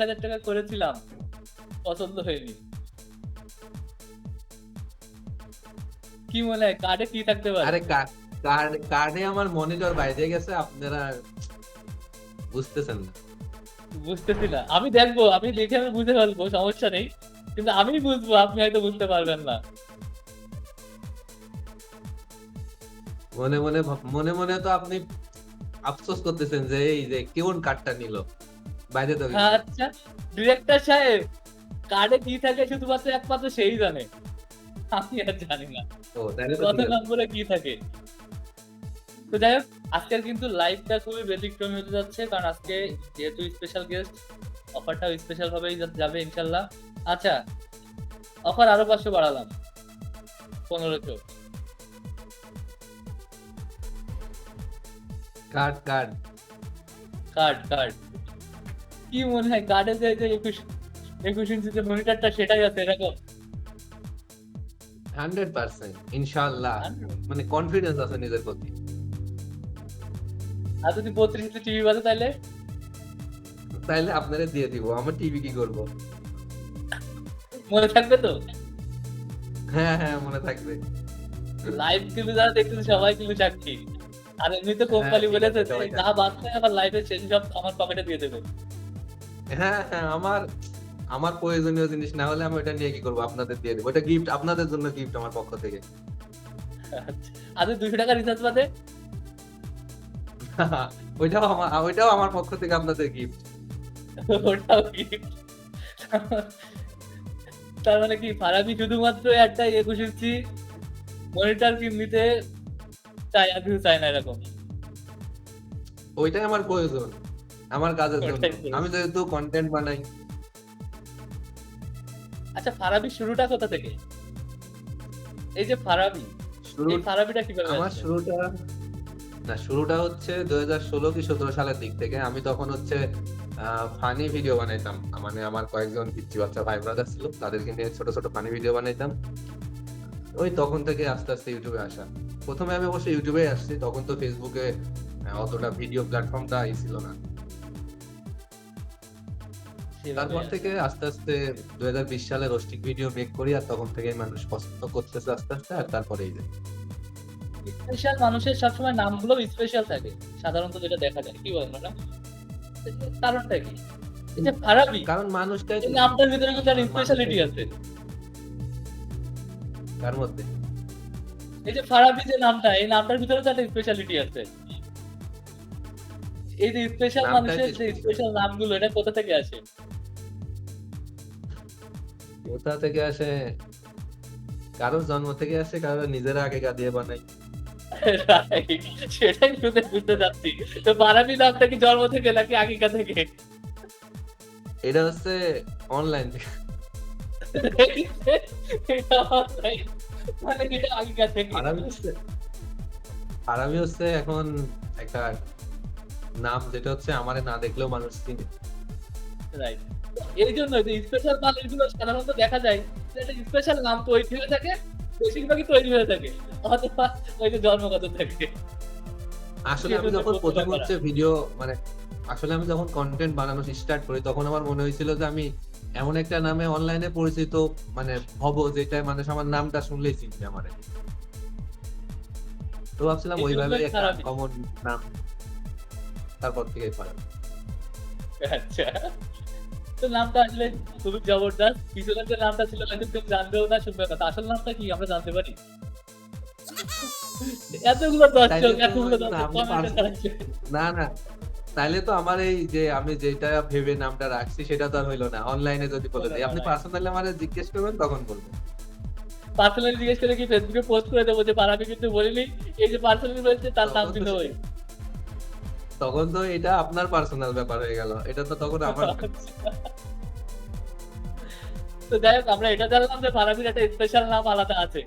হাজার টাকা করেছিলাম। পছন্দ হয়নি। কি মনে হয় কার্ডে কি থাকতে পারে? আরে কার্ড কার্ডে আমার মনিটর বাইরে গেছে আপনারা বুঝতেছেন না। বুঝতেছি না। আমি দেখব আমি দেখে আমি বুঝে ফেলব সমস্যা নেই। কিন্তু আমি বুঝব আপনি হয়তো বুঝতে পারবেন না। মনে মনে মনে মনে তো আপনি আফসোস করতেছেন যে এই যে কেমন কার্ডটা নিল? বাইরে তো গেছে। আচ্ছা ডিরেক্টর সাহেব কার্ডে কি থাকে শুধুমাত্র একমাত্র সেই জানে। আমি আর জানি না। ও তাহলে কত নম্বরে কি থাকে? তো যাই হোক আজকের কিন্তু লাইভটা খুবই ব্যতিক্রমী হতে যাচ্ছে কারণ আজকে যেহেতু স্পেশাল গেস্ট অফারটাও স্পেশাল ভাবেই যাবে ইনশাল্লাহ। আচ্ছা অফার আরও পাঁচশো বাড়ালাম। পনেরোশো। Card card. Card card. কি মনে হয় কার্ডে যে যে একুশ একুশ ইঞ্চি যে মনিটরটা সেটাই আছে এরকম? হান্ড্রেড পার্সেন্ট ইনশাল্লাহ মানে কনফিডেন্স আছে নিজের প্রতি। আর যদি বত্রিশ ইঞ্চি টিভি বাজে তাহলে আপনারা দিয়ে দিব আমার টিভি কি করব? মনে থাকবে তো? হ্যাঁ হ্যাঁ মনে থাকবে। লাইভ কিন্তু যারা দেখতেছে সবাই কিন্তু চাকরি। আর এমনি তো কোম্পানি বলেছে যে বাচ্চা আবার লাইভে শেষ সব আমার পকেটে দিয়ে দেবে। হ্যাঁ হ্যাঁ আমার আমার প্রয়োজনীয় জিনিস না হলে আমি ওটা নিয়ে কি করব? আপনাদের দিয়ে দেবো। ওটা গিফট আপনাদের জন্য গিফট আমার পক্ষ থেকে। আর দুশো টাকা রিচার্জ বাদে? ওইটাও আমার ওইটাও আমার পক্ষ থেকে আপনাদের গিফট ওটাও gift। তার মানে কি ফারাবি শুধুমাত্র একটা একুশ ইঞ্চি মনিটর কি নিতে চাই আর কিছু চাই না এরকম। ওইটাই আমার প্রয়োজন। আমার কাজের জন্য ওটাই প্রয়োজন। আমি যেহেতু কন্টেন্ট বানাই। আচ্ছা ফারাবি শুরুটা কোথা থেকে? এই যে ফারাবি এই ফারাবিটা কীভাবে আমার শুরুটা না শুরুটা হচ্ছে দুই হাজার ষোলো কি সতেরো সালের দিক থেকে। আমি তখন হচ্ছে ফানি ভিডিও বানাইতাম। মানে আমার কয়েকজন পিচ্ছি বাচ্চা ভাই ব্রাদার ছিল তাদেরকে নিয়ে ছোট ছোট ফানি ভিডিও বানাইতাম। ওই তখন থেকে আস্তে আস্তে ইউটিউবে আসা। প্রথমে আমি অবশ্যই ইউটিউবে আসছি তখন তো ফেসবুকে অতটা ভিডিও প্ল্যাটফর্মটা ছিল না। তারপর থেকে আস্তে আস্তে দুই হাজার বিশ সালে রোস্টিক ভিডিও মেক করি আর তখন থেকে মানুষ পছন্দ করতেছে আস্তে আস্তে আর তারপরে এই যে স্পেশাল মানুষের সবসময় নামগুলো স্পেশাল থাকে সাধারণত যেটা দেখা যায়। কি বলেন কারণটা কি? যে ফারাবি কারণ মানুষটাই এই নামটার ভিতরে কিন্তু একটা স্পেশালিটি আছে। তার মধ্যে? এই যে ফারাবি যে নামটা এই নামটার ভিতরে তো একটা স্পেশালিটি আছে। এই যে স্পেশাল মানুষের যে স্পেশাল নামগুলো এটা কোথা থেকে আসে? কোথা থেকে আসে কারোর জন্ম থেকে আসে কারোর নিজেরা আগে গা দিয়ে বানাই সেটাই শুনে বুঝতে চাচ্ছি। তো নামটা কি জন্ম থেকে নাকি থেকে? এটা হচ্ছে অনলাইন মানে কি এটা আগিকা থেকে। আর আমি হচ্ছে আর আমি হচ্ছে এখন একটা নাম যেটা হচ্ছে আমারে না দেখলেও মানুষ চিনে। রাইট এই জন্য যে স্পেশাল মানুষগুলো সাধারণত দেখা যায় যে একটা স্পেশাল নাম তৈরি হয়ে থাকে বেশিরভাগই তৈরি হয়ে থাকে অথবা ওই যে জন্মগত থাকে। আসলে আমি যখন প্রথম হচ্ছে ভিডিও মানে আসলে আমি যখন কন্টেন্ট বানানো স্টার্ট করি তখন আমার মনে হয়েছিল যে আমি এমন একটা নামে অনলাইনে পরিচিত মানে হব যেটা মানুষ আমার নামটা শুনলেই চিনবে আমারে। তো ভাবছিলাম ওইভাবে একটা কমন নাম তারপর থেকে আচ্ছা। তো নামটা আসলে খুবই জবরদস্ত। পিছনের যে নামটা ছিল হয়তো কেউ জানবেও না শুনবে কথা আসল নামটা কি? আমরা জানতে পারি। এতগুলো দর্শক এতগুলো না, দর্শক। জানাচ্ছে না না। তাইলে তো আমার এই যে আমি যেটা ভেবে নামটা রাখছি সেটা তো আর হইল না। অনলাইনে যদি বলে দিই। আপনি পার্সোনালি আমার জিজ্ঞেস করবেন তখন বলব। পার্সোনালি জিজ্ঞেস করে কি ফেসবুকে পোস্ট করে দেবো যে পারাবি কিন্তু বলিনি। এই যে পার্সোনালি বলছে তার নাম তখন তো কিন্তু সে- ওই তখন তো এটা আপনার পার্সোনাল ব্যাপার হয়ে গেল। এটা তো তখন আমার তো যাই হোক, আমরা এটা জানলাম যে ফারাবির একটা স্পেশাল নাম আলাদা আছে।